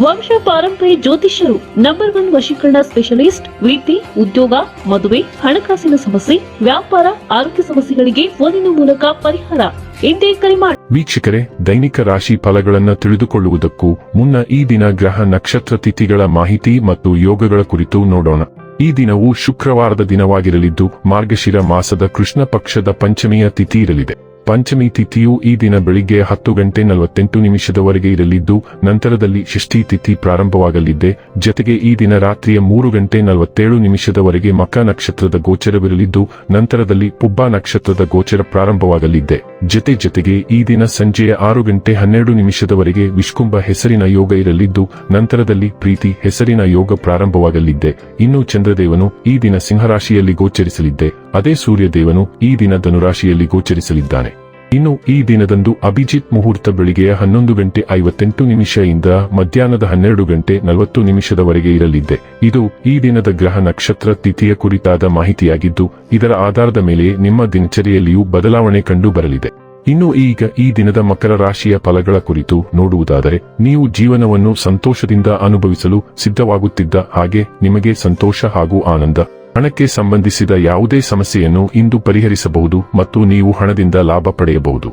ವಂಶ ಪಾರಂಪರ್ಯ ಜ್ಯೋತಿಷ್ಯರು ನಂಬರ್ ಒನ್ ವಶೀಕರಣ ಸ್ಪೆಷಲಿಸ್ಟ್ ವಿದ್ಯೆ ಉದ್ಯೋಗ, ಮದುವೆ, ಹಣಕಾಸಿನ ಸಮಸ್ಯೆ, ವ್ಯಾಪಾರ, ಆರೋಗ್ಯ ಸಮಸ್ಯೆಗಳಿಗೆ ಫೋನಿನ ಮೂಲಕ ಪರಿಹಾರ. ಎಂದೇ ಕರೆ ಮಾಡಿ ವೀಕ್ಷಕರೇ, ದೈನಿಕ ರಾಶಿ ಫಲಗಳನ್ನು ತಿಳಿದುಕೊಳ್ಳುವುದಕ್ಕೂ ಮುನ್ನ ಈ ದಿನ ಗ್ರಹ ನಕ್ಷತ್ರ ತಿಥಿಗಳ ಮಾಹಿತಿ ಮತ್ತು ಯೋಗಗಳ ಕುರಿತು ನೋಡೋಣ. ಈ ದಿನವು ಶುಕ್ರವಾರದ ದಿನವಾಗಿರಲಿದ್ದು ಮಾರ್ಗಶಿರ ಮಾಸದ ಕೃಷ್ಣ ಪಕ್ಷದ ಪಂಚಮಿಯ ತಿಥಿ ಇರಲಿದೆ. ಪಂಚಮಿ ತಿಥಿಯು ಈ ದಿನ ಬೆಳಿಗ್ಗೆ ಹತ್ತು ಗಂಟೆ ನಲವತ್ತೆಂಟು ನಿಮಿಷದವರೆಗೆ ಇರಲಿದ್ದು, ನಂತರದಲ್ಲಿ ಷಷ್ಠಿ ತಿಥಿ ಪ್ರಾರಂಭವಾಗಲಿದೆ. ಜತೆಗೆ ಈ ದಿನ ರಾತ್ರಿಯ ಮೂರು ಗಂಟೆ ನಲವತ್ತೇಳು ನಿಮಿಷದವರೆಗೆ ಮಕ ನಕ್ಷತ್ರದ ಗೋಚರವಿರಲಿದ್ದು, ನಂತರದಲ್ಲಿ ಪುಬ್ಬ ನಕ್ಷತ್ರದ ಗೋಚರ ಪ್ರಾರಂಭವಾಗಲಿದೆ. ಜತೆ ಜತೆಗೆ ಈ ದಿನ ಸಂಜೆಯ ಆರು ಗಂಟೆ ಹನ್ನೆರಡು ನಿಮಿಷದವರೆಗೆ ವಿಷ್ಕುಂಭ ಹೆಸರಿನ ಯೋಗ ಇರಲಿದ್ದು, ನಂತರದಲ್ಲಿ ಪ್ರೀತಿ ಹೆಸರಿನ ಯೋಗ ಪ್ರಾರಂಭವಾಗಲಿದೆ. ಇನ್ನು ಚಂದ್ರದೇವನು ಈ ದಿನ ಸಿಂಹರಾಶಿಯಲ್ಲಿ ಗೋಚರಿಸಲಿದ್ದೆ. ಅದೇ ಸೂರ್ಯದೇವನು ಈ ದಿನ ಧನುರಾಶಿಯಲ್ಲಿ ಗೋಚರಿಸಲಿದ್ದಾನೆ. ಇನ್ನು ಈ ದಿನದಂದು ಅಭಿಜಿತ್ ಮುಹೂರ್ತ ಬೆಳಿಗ್ಗೆಯ ಹನ್ನೊಂದು ಗಂಟೆ ಐವತ್ತೆಂಟು ನಿಮಿಷದಿಂದ ಮಧ್ಯಾಹ್ನದ ಹನ್ನೆರಡು ಗಂಟೆ ನಲವತ್ತು ನಿಮಿಷದವರೆಗೆ ಇರಲಿದೆ. ಇದು ಈ ದಿನದ ಗ್ರಹ ನಕ್ಷತ್ರ ತಿಥಿಯ ಕುರಿತಾದ ಮಾಹಿತಿಯಾಗಿದ್ದು, ಇದರ ಆಧಾರದ ಮೇಲೆ ನಿಮ್ಮ ದಿನಚರಿಯಲ್ಲಿಯೂ ಬದಲಾವಣೆ ಕಂಡು ಬರಲಿದೆ ಇನ್ನು ಈಗ ಈ ದಿನದ ಮಕರ ರಾಶಿಯ ಫಲಗಳ ಕುರಿತು ನೋಡುವುದಾದರೆ, ನೀವು ಜೀವನವನ್ನು ಸಂತೋಷದಿಂದ ಅನುಭವಿಸಲು ಸಿದ್ಧವಾಗುತ್ತಿದ್ದ ಹಾಗೆ ನಿಮಗೆ ಸಂತೋಷ ಹಾಗೂ ಆನಂದ. ಹಣಕ್ಕೆ ಸಂಬಂಧಿಸಿದ ಯಾವುದೇ ಸಮಸ್ಯೆಯನ್ನು ಇಂದು ಪರಿಹರಿಸಬಹುದು ಮತ್ತು ನೀವು ಹಣದಿಂದ ಲಾಭ ಪಡೆಯಬಹುದು.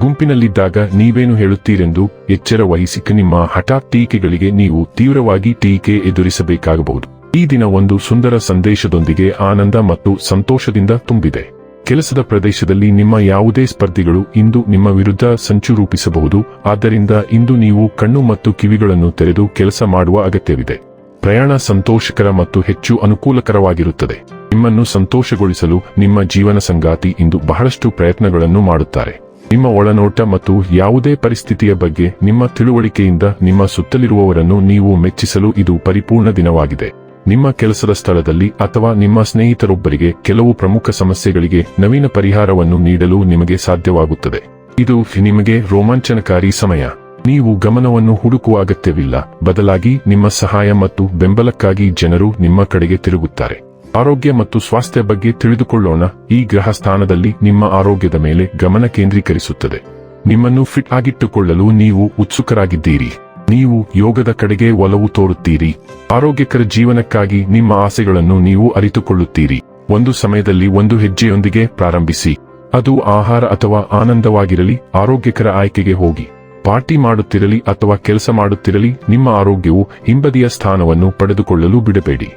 ಗುಂಪಿನಲ್ಲಿದ್ದಾಗ ನೀವೇನು ಹೇಳುತ್ತೀರೆಂದು ಎಚ್ಚರ ವಹಿಸಿ ನಿಮ್ಮ ಹಠಾತ್ ಟೀಕೆಗಳಿಗೆ ನೀವು ತೀವ್ರವಾಗಿ ಟೀಕೆ ಎದುರಿಸಬೇಕಾಗಬಹುದು. ಈ ದಿನ ಒಂದು ಸುಂದರ ಸಂದೇಶದೊಂದಿಗೆ ಆನಂದ ಮತ್ತು ಸಂತೋಷದಿಂದ ತುಂಬಿದೆ. ಕೆಲಸದ ಪ್ರದೇಶದಲ್ಲಿ ನಿಮ್ಮ ಯಾವುದೇ ಸ್ಪರ್ಧಿಗಳು ಇಂದು ನಿಮ್ಮ ವಿರುದ್ಧ ಸಂಚು ರೂಪಿಸಬಹುದು. ಆದ್ದರಿಂದ ಇಂದು ನೀವು ಕಣ್ಣು ಮತ್ತು ಕಿವಿಗಳನ್ನು ತೆರೆದು ಕೆಲಸ ಮಾಡುವ ಅಗತ್ಯವಿದೆ. ಪ್ರಯಾಣ ಸಂತೋಷಕರ ಮತ್ತು ಹೆಚ್ಚು ಅನುಕೂಲಕರವಾಗಿರುತ್ತದೆ. ನಿಮ್ಮನ್ನು ಸಂತೋಷಗೊಳಿಸಲು ನಿಮ್ಮ ಜೀವನ ಸಂಗಾತಿ ಇಂದು ಬಹಳಷ್ಟು ಪ್ರಯತ್ನಗಳನ್ನು ಮಾಡುತ್ತಾರೆ. ನಿಮ್ಮ ಒಳನೋಟ ಮತ್ತು ಯಾವುದೇ ಪರಿಸ್ಥಿತಿಯ ಬಗ್ಗೆ ನಿಮ್ಮ ತಿಳುವಳಿಕೆಯಿಂದ ನಿಮ್ಮ ಸುತ್ತಲಿರುವವರನ್ನು ನೀವು ಮೆಚ್ಚಿಸಲು ಇದು ಪರಿಪೂರ್ಣ ದಿನವಾಗಿದೆ. ನಿಮ್ಮ ಕೆಲಸದ ಸ್ಥಳದಲ್ಲಿ ಅಥವಾ ನಿಮ್ಮ ಸ್ನೇಹಿತರೊಬ್ಬರಿಗೆ ಕೆಲವು ಪ್ರಮುಖ ಸಮಸ್ಯೆಗಳಿಗೆ ನವೀನ ಪರಿಹಾರವನ್ನು ನೀಡಲು ನಿಮಗೆ ಸಾಧ್ಯವಾಗುತ್ತದೆ. ಇದು ನಿಮಗೆ ರೋಮಾಂಚನಕಾರಿ ಸಮಯ. ನೀವು ಗಮನವನ್ನು ಹುಡುಕುವ ಅಗತ್ಯವಿಲ್ಲ. ಬದಲಾಗಿ ನಿಮ್ಮ ಸಹಾಯ ಮತ್ತು ಬೆಂಬಲಕ್ಕಾಗಿ ಜನರು ನಿಮ್ಮ ಕಡೆಗೆ ತಿರುಗುತ್ತಾರೆ. ಆರೋಗ್ಯ ಮತ್ತು ಸ್ವಾಸ್ಥ್ಯ ಬಗ್ಗೆ ತಿಳಿದುಕೊಳ್ಳೋಣ. ಈ ಗ್ರಹ ಸ್ಥಾನದಲ್ಲಿ ನಿಮ್ಮ ಆರೋಗ್ಯದ ಮೇಲೆ ಗಮನ ಕೇಂದ್ರೀಕರಿಸುತ್ತದೆ. ನಿಮ್ಮನ್ನು ಫಿಟ್ ಆಗಿಟ್ಟುಕೊಳ್ಳಲು ನೀವು ಉತ್ಸುಕರಾಗಿದ್ದೀರಿ. ನೀವು ಯೋಗದ ಕಡೆಗೆ ಒಲವು ತೋರುತ್ತೀರಿ. ಆರೋಗ್ಯಕರ ಜೀವನಕ್ಕಾಗಿ ನಿಮ್ಮ ಆಸೆಗಳನ್ನು ನೀವು ಅರಿತುಕೊಳ್ಳುತ್ತೀರಿ. ಒಂದು ಸಮಯದಲ್ಲಿ ಒಂದು ಹೆಜ್ಜೆಯೊಂದಿಗೆ ಪ್ರಾರಂಭಿಸಿ. ಅದು ಆಹಾರ ಅಥವಾ ಆನಂದವಾಗಿರಲಿ, ಆರೋಗ್ಯಕರ ಆಯ್ಕೆಗೆ ಹೋಗಿ. ಪಾರ್ಟಿ ಮಾಡುತ್ತಿರಲಿ ಅಥವಾ ಕೆಲಸ ಮಾಡುತ್ತಿರಲಿ, ನಿಮ್ಮ ಆರೋಗ್ಯವು ಹಿಂಬದಿಯ ಸ್ಥಾನವನ್ನು ಪಡೆದುಕೊಳ್ಳಲು ಬಿಡಬೇಡಿ.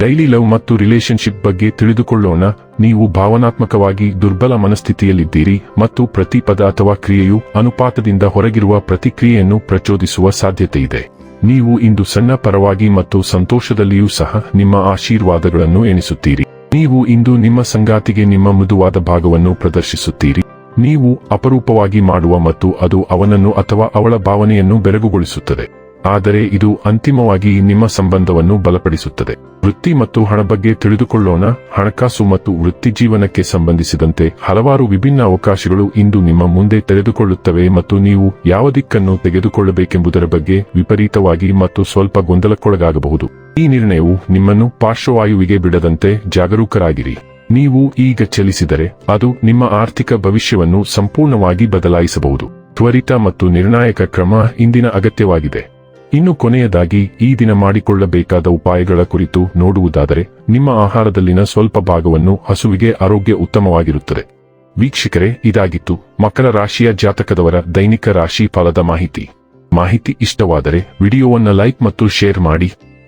ಡೈಲಿ ಲವ್ ಮತ್ತು ರಿಲೇಶನ್ಶಿಪ್ ಬಗ್ಗೆ ತಿಳಿದುಕೊಳ್ಳೋಣ. ನೀವು ಭಾವನಾತ್ಮಕವಾಗಿ ದುರ್ಬಲ ಮನಸ್ಥಿತಿಯಲ್ಲಿದ್ದೀರಿ ಮತ್ತು ಪ್ರತಿ ಪದ ಅಥವಾ ಕ್ರಿಯೆಯು ಅನುಪಾತದಿಂದ ಹೊರಗಿರುವ ಪ್ರತಿಕ್ರಿಯೆಯನ್ನು ಪ್ರಚೋದಿಸುವ ಸಾಧ್ಯತೆಯಿದೆ. ನೀವು ಇಂದು ಸಣ್ಣ ಪರವಾಗಿ ಮತ್ತು ಸಂತೋಷದಲ್ಲಿಯೂ ಸಹ ನಿಮ್ಮ ಆಶೀರ್ವಾದಗಳನ್ನು ಎಣಿಸುತ್ತೀರಿ. ನೀವು ಇಂದು ನಿಮ್ಮ ಸಂಗಾತಿಗೆ ನಿಮ್ಮ ಮೃದುವಾದ ಭಾಗವನ್ನು ಪ್ರದರ್ಶಿಸುತ್ತೀರಿ. ನೀವು ಅಪರೂಪವಾಗಿ ಮಾಡುವ ಮತ್ತು ಅದು ಅವನನ್ನು ಅಥವಾ ಅವಳ ಭಾವನೆಯನ್ನು ಬೆರಗುಗೊಳಿಸುತ್ತದೆ. ಆದರೆ ಇದು ಅಂತಿಮವಾಗಿ ನಿಮ್ಮ ಸಂಬಂಧವನ್ನು ಬಲಪಡಿಸುತ್ತದೆ. ವೃತ್ತಿ ಮತ್ತು ಹಣ ಬಗ್ಗೆ ತಿಳಿದುಕೊಳ್ಳೋಣ. ಹಣಕಾಸು ಮತ್ತು ವೃತ್ತಿ ಜೀವನಕ್ಕೆ ಸಂಬಂಧಿಸಿದಂತೆ ಹಲವಾರು ವಿಭಿನ್ನ ಅವಕಾಶಗಳು ಇಂದು ನಿಮ್ಮ ಮುಂದೆ ತೆರೆದುಕೊಳ್ಳುತ್ತವೆ ಮತ್ತು ನೀವು ಯಾವ ದಿಕ್ಕನ್ನು ತೆಗೆದುಕೊಳ್ಳಬೇಕೆಂಬುದರ ಬಗ್ಗೆ ವಿಪರೀತವಾಗಿ ಮತ್ತು ಸ್ವಲ್ಪ ಗೊಂದಲಕ್ಕೊಳಗಾಗಬಹುದು. ಈ ನಿರ್ಣಯವು ನಿಮ್ಮನ್ನು ಪಾರ್ಶ್ವವಾಯುವಿಗೆ ಬಿಡದಂತೆ ಜಾಗರೂಕರಾಗಿರಿ. ನೀವು ಈಗ ಚಲಿಸಿದರೆ ಅದು ನಿಮ್ಮ ಆರ್ಥಿಕ ಭವಿಷ್ಯವನ್ನು ಸಂಪೂರ್ಣವಾಗಿ ಬದಲಾಯಿಸಬಹುದು. ತ್ವರಿತ ಮತ್ತು ನಿರ್ಣಾಯಕ ಕ್ರಮ ಇಂದಿನ ಅಗತ್ಯವಾಗಿದೆ. ಇನ್ನು ಕೊನೆಯದಾಗಿ, ಈ ದಿನ ಮಾಡಿಕೊಳ್ಳಬೇಕಾದ ಉಪಾಯಗಳ ಕುರಿತು ನೋಡುವುದಾದರೆ, ನಿಮ್ಮ ಆಹಾರದಲ್ಲಿನ ಸ್ವಲ್ಪ ಭಾಗವನ್ನು ಹಸುವಿಗೆ ಆರೋಗ್ಯ ಉತ್ತಮವಾಗಿರುತ್ತದೆ. ವೀಕ್ಷಕರೇ, ಇದಾಗಿತ್ತು ಮಕರ ರಾಶಿಯ ಜಾತಕದವರ ದೈನಿಕ ರಾಶಿ ಫಲದ ಮಾಹಿತಿ. ಮಾಹಿತಿ ಇಷ್ಟವಾದರೆ, ವಿಡಿಯೋವನ್ನು ಲೈಕ್ ಮತ್ತು ಶೇರ್ ಮಾಡಿ.